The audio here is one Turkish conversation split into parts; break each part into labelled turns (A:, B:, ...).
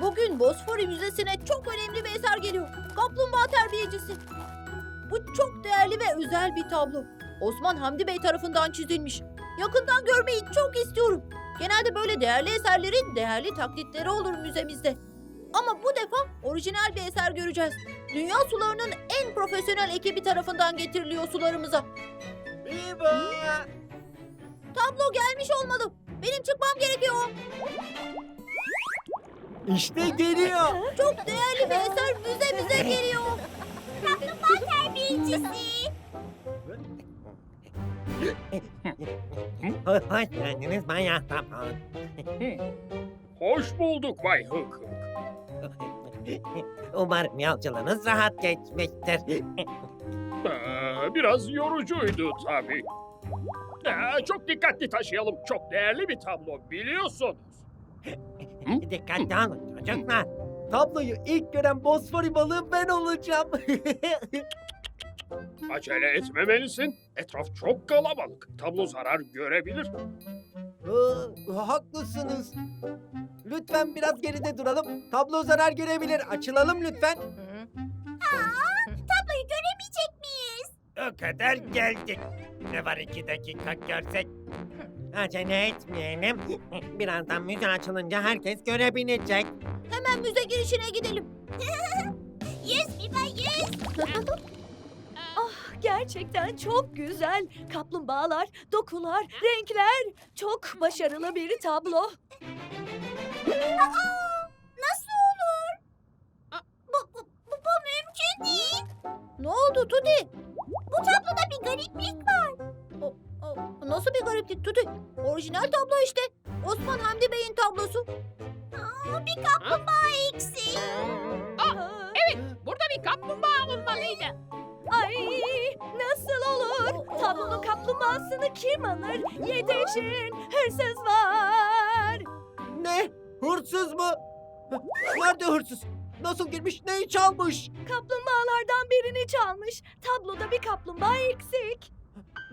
A: Bugün Bosfori Müzesi'ne çok önemli bir eser geliyor. Kaplumbağa terbiyecisi. Bu çok değerli ve özel bir tablo. Osman Hamdi Bey tarafından çizilmiş. Yakından görmeyi çok istiyorum. Genelde böyle değerli eserlerin değerli taklitleri olur müzemizde. Ama bu defa orijinal bir eser göreceğiz. Dünya sularının en profesyonel ekibi tarafından getiriliyor sularımıza.
B: Biba!
A: Tablo gelmiş olmalı. Benim çıkmam gerekiyor.
B: İşte geliyor.
A: Çok değerli bir eser müzemize geliyor.
B: Hoş geldiniz Bay Ahtapot.
C: Hoş bulduk Bay Hık Hık.
B: Umarım yolculuğunuz rahat geçmiştir.
C: Ee, biraz yorucuydu tabii. Ee, çok dikkatli taşıyalım. Çok değerli bir tablo biliyorsunuz.
B: Dikkatli olun çocuklar. Tabloyu ilk gören Bosfori balığı ben olacağım.
C: Acele etmemelisin. Etraf çok kalabalık. Tablo zarar görebilir.
B: Ee, haklısınız. Lütfen biraz geride duralım. Tablo zarar görebilir. Açılalım lütfen.
A: Miyiz?
B: O kadar geldik. Ne var iki dakika görsek? Acele etmeyelim. Birazdan müze açılınca herkes görebilecek.
A: Hemen müze girişine gidelim.
D: Yes Biba yes.
E: Gerçekten çok güzel. Kaplumbağalar, dokular, renkler. Çok başarılı bir tablo.
D: Nasıl olur? Bu, bu, bu, bu mümkün değil.
A: Ne oldu Tuti?
D: Gariplik var.
A: Aa, Nasıl bir gariplik Tuti? Orijinal tablo işte. Osman Hamdi Bey'in tablosu.
D: Aa, bir kaplumbağa eksik.
E: Burada bir kaplumbağa olmalıydı. Ay nasıl olur? Tablonun kaplumbağasını kim alır? Yetişin, hırsız var.
B: Ne? Hırsız mı? Nerede hırsız? Nasıl girmiş? Neyi çalmış?
E: Kaplumbağalardan birini çalmış. Tabloda bir kaplumbağa eksik.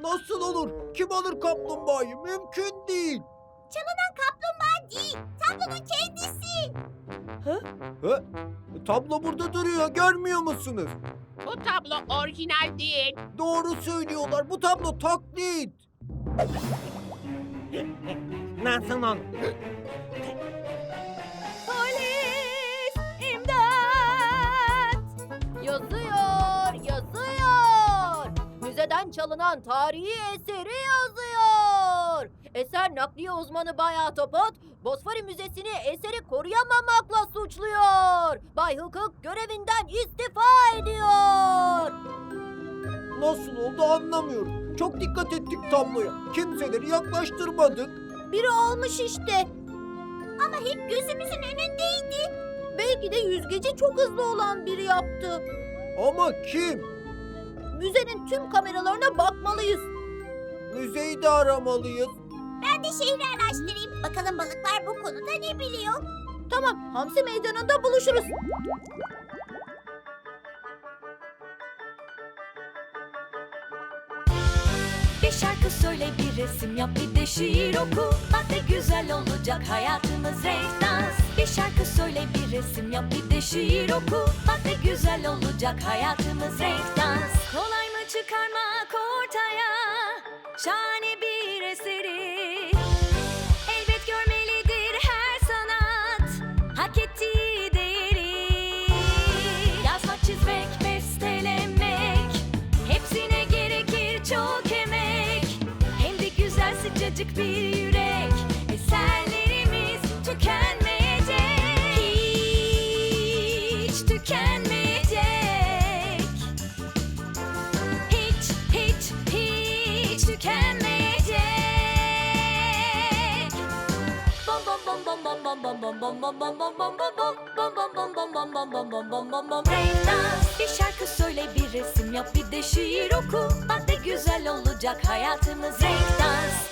B: Nasıl olur? Kim alır kaplumbağayı? Mümkün değil.
D: Çalınan kaplumbağa değil. Tablonun kendisi.
B: Ha? Tablo burada duruyor. Görmüyor musunuz?
F: Bu tablo orijinal değil.
B: Doğru söylüyorlar. Bu tablo taklit. Nasıl olur?
A: Müzeden çalınan tarihi eseri yazıyor. Eser nakliye uzmanı Bay Atopot, Bosfori Müzesi'ni eseri koruyamamakla suçluyor. Bay Hukuk görevinden istifa ediyor.
B: Nasıl oldu anlamıyorum. Çok dikkat ettik tabloya. Kimseleri yaklaştırmadık.
A: Biri almış işte.
D: Ama hep gözümüzün önündeydi.
A: Belki de yüzgeci çok hızlı olan biri yaptı.
B: Ama kim?
A: Müzenin tüm kameralarına bakmalıyız.
B: Müzeyi de aramalıyız.
D: Ben de şehri araştırayım. Bakalım balıklar bu konuda ne biliyor?
A: Tamam, Hamsi Meydanı'nda buluşuruz.
E: Bir şarkı söyle bir resim yap bir de şiir oku Bak ne güzel olacak hayatımız renk dans Bir şarkı söyle bir resim yap bir de şiir oku Bak ne güzel olacak hayatımız renk dans Kolay mı çıkarmak ortaya? Şahane bir eseri. Elbet görmelidir her sanat. Hak ettiği değeri. Yazmak, çizmek, bestelemek. Hepsine gerekir çok emek. Hem de güzel sıcacık bir Breakdance Bir şarkı söyle bir resim yap bir de şiir oku Bak ne güzel olacak hayatımız renk dans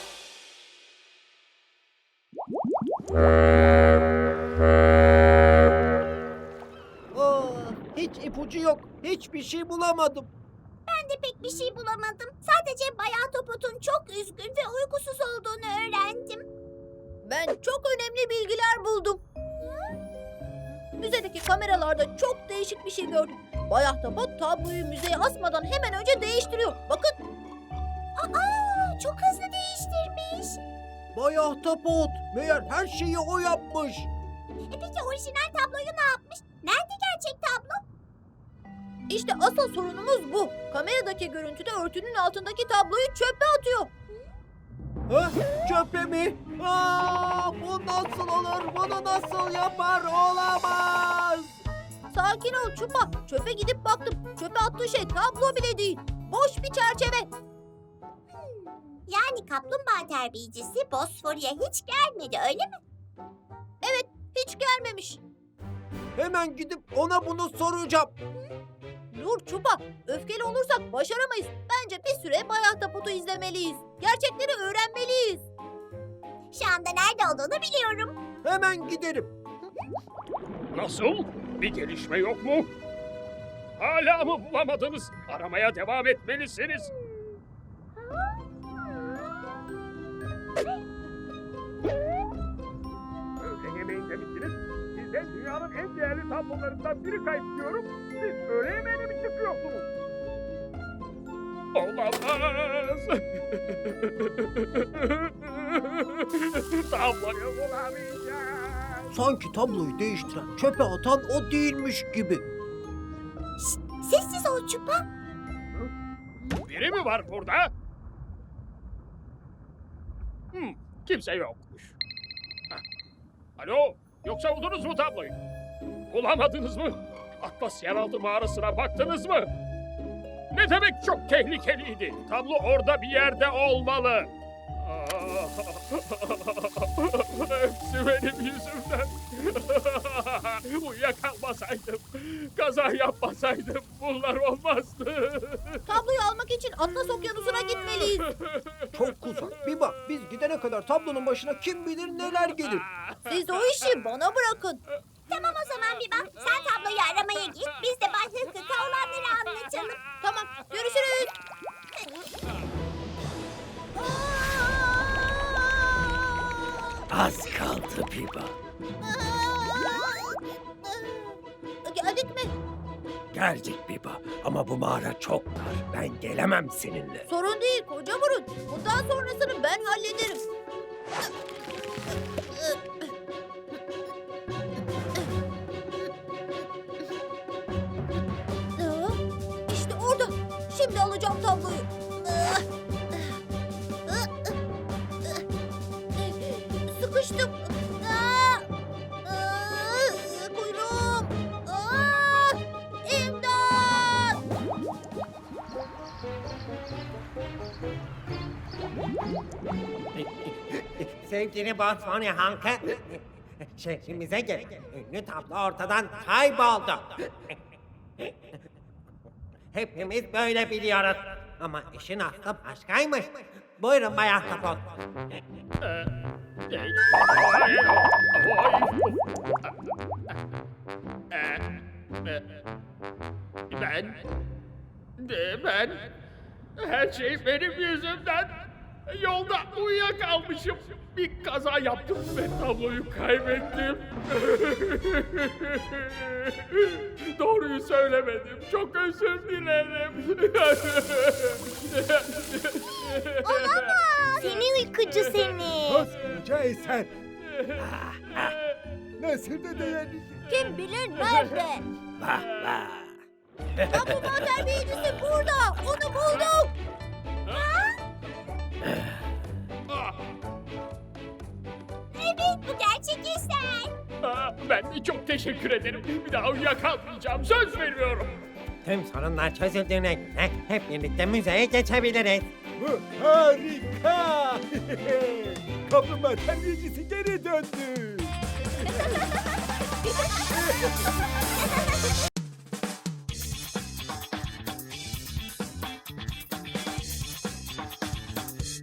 B: Aa, hiç ipucu yok. Hiçbir şey bulamadım.
D: Ben de pek bir şey bulamadım. Sadece Bayan Topot'un çok üzgün ve uykusuz olduğunu öğrendim.
A: Ben çok önemli bilgiler buldum. Müzedeki kameralarda çok değişik bir şey gördüm. Bay Ahtapot tabloyu müzeye asmadan hemen önce değiştiriyor. Bakın
D: Aa, çok hızlı değiştirmiş.
G: Bay Ahtapot, meğer her şeyi o yapmış.
D: E peki orijinal tabloyu ne yapmış? Nerede gerçek tablo?
A: işte asıl sorunumuz bu. Kameradaki görüntüde örtünün altındaki tabloyu çöpe atıyor.
G: Ha? Çöpe mi? Aa, bu nasıl olur? Bunu nasıl yapar? Olamaz.
A: Sakin ol Çupa. Çöpe gidip baktım. Çöpe attığı şey tablo bile değil. Boş bir çerçeve.
D: Yani kaplumbağa terbiyecisi Bosfor'a hiç gelmedi öyle mi?
A: Hiç gelmemiş.
G: Hemen gidip ona bunu soracağım.
A: Dur Çupa. Öfkeli olursak başaramayız. Bence bir süre Bay Ahtapot'u izlemeliyiz. Gerçekleri öğrenmeliyiz.
D: Şu anda nerede olduğunu biliyorum.
G: Hemen giderim.
C: Nasıl? Bir gelişme yok mu? Hala mı bulamadınız? Aramaya devam etmelisiniz. Sizden dünyanın en değerli tablolarından biri kayıp diyorum. Siz öğle yemeğine mi çıkıyorsunuz? Olamaz. Tabloyu bulamayacağım.
G: Sanki tabloyu değiştiren, çöpe atan o değilmiş gibi.
D: Sessiz ol Çupa.
C: Biri mi var burada? Hmm, kimse yokmuş. Hah. Alo, yoksa buldunuz mu tabloyu? Bulamadınız mı? Atlas yeraltı mağarasına baktınız mı? Ne demek çok tehlikeliydi? Tablo orada bir yerde olmalı. Hepsi benim yüzümden. Uyuyakalmasaydım, kaza yapmasaydım bunlar olmazdı.
A: Tabloyu almak için Atlas Okyanusu'na gitmeliyiz.
G: Çok uzak. Bir bak biz gidene kadar tablonun başına kim bilir neler gelir.
A: Siz o işi bana bırakın.
D: Tamam o zaman bir bak. Sen tabloyu aramaya git. Biz de Bay Hıkkık'a olanları anlatalım.
A: Tamam, görüşürüz.
B: Az kaldı Biba.
A: Geldik mi?
B: Geldik Biba ama bu mağara çok dar. Ben gelemem seninle.
A: Sorun değil koca burun. Bundan sonrasını ben hallederim. Şimdi alacağım tabloyu. Sıkıştım. Kuyruğum. İmdat!
B: Sevgili Bosfoni halkı, şehrimize gelen ünlü tablo ortadan kayboldu. Hepimiz böyle biliyoruz. Ama işin aslı başkaymış. Buyurun Bay Ahtapot.
C: Ben, ben, her şey benim yüzümden. Yolda uyuyakalmışım. Bir kaza yaptım ve tabloyu kaybettim. Doğruyu söylemedim. Çok özür dilerim.
D: Seni uykucu seni.
G: Koskoca eser. Nasıl da değerli.
A: Kim bilir nerede?
B: Vah vah.
A: Kaplumbağa terbiyecisi burada. Onu bulduk.
D: Evet bu gerçek eser.
C: Aa, ben de çok teşekkür ederim. Bir daha uyuyakalmayacağım. Söz veriyorum.
B: Tüm sorunlar çözüldüğüne göre hep birlikte müzeye geçebiliriz.
G: Bu harika. Kaplumbağa terbiyecisi geri döndü.